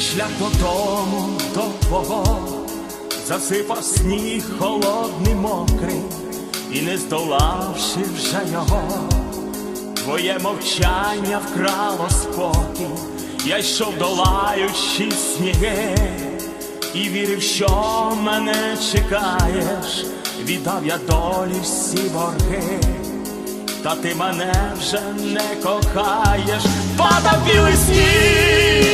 шлях додому до твого, засипав сніг холодний мокрий, і не здолавши вже його, твоє мовчання вкрало спокій, я йшов долаючи сніги, і вірив, що мене чекаєш, віддав я долі всі борги. Та ти мене вже не кохаєш, падав білий сніг,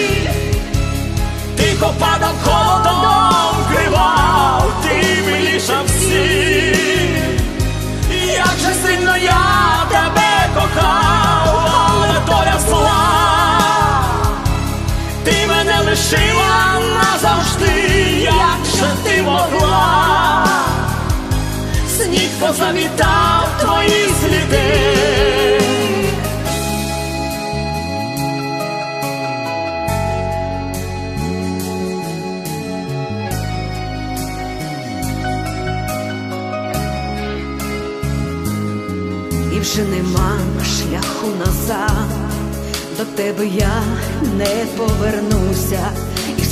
же ти могла. Сніг позамітав твої сліди. і вже нема шляху назад, до тебе я не повернуся,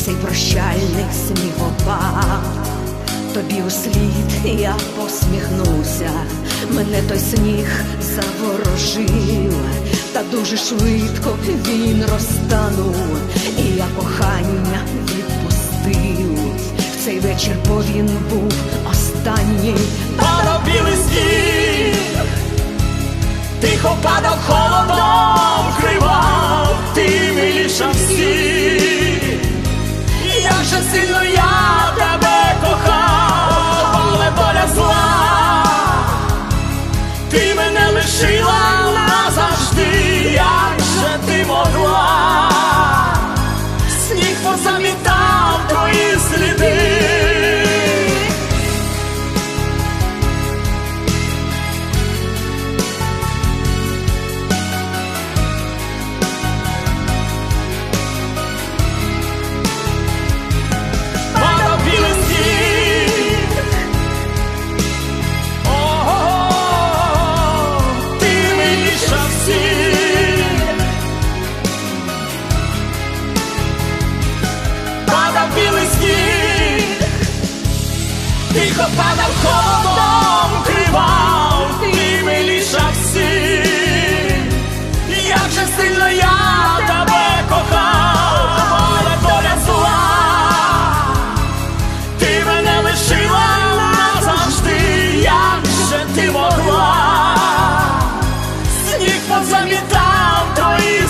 цей прощальний снігопад, тобі у слід я посміхнуся, мене той сніг заворожив, та дуже швидко він розтанув, і я кохання відпустив. В цей вечір, бо він був останній. Падав білий сніг, тихо падав холодом, кривав, ти миліша всіх, як же сильно я тихо падав холодом, кривав, ти миліша всі, як же сильно я тебе кохав, але доля зла, ти мене лишила назавжди, як же ти могла, сніг позамітав твої.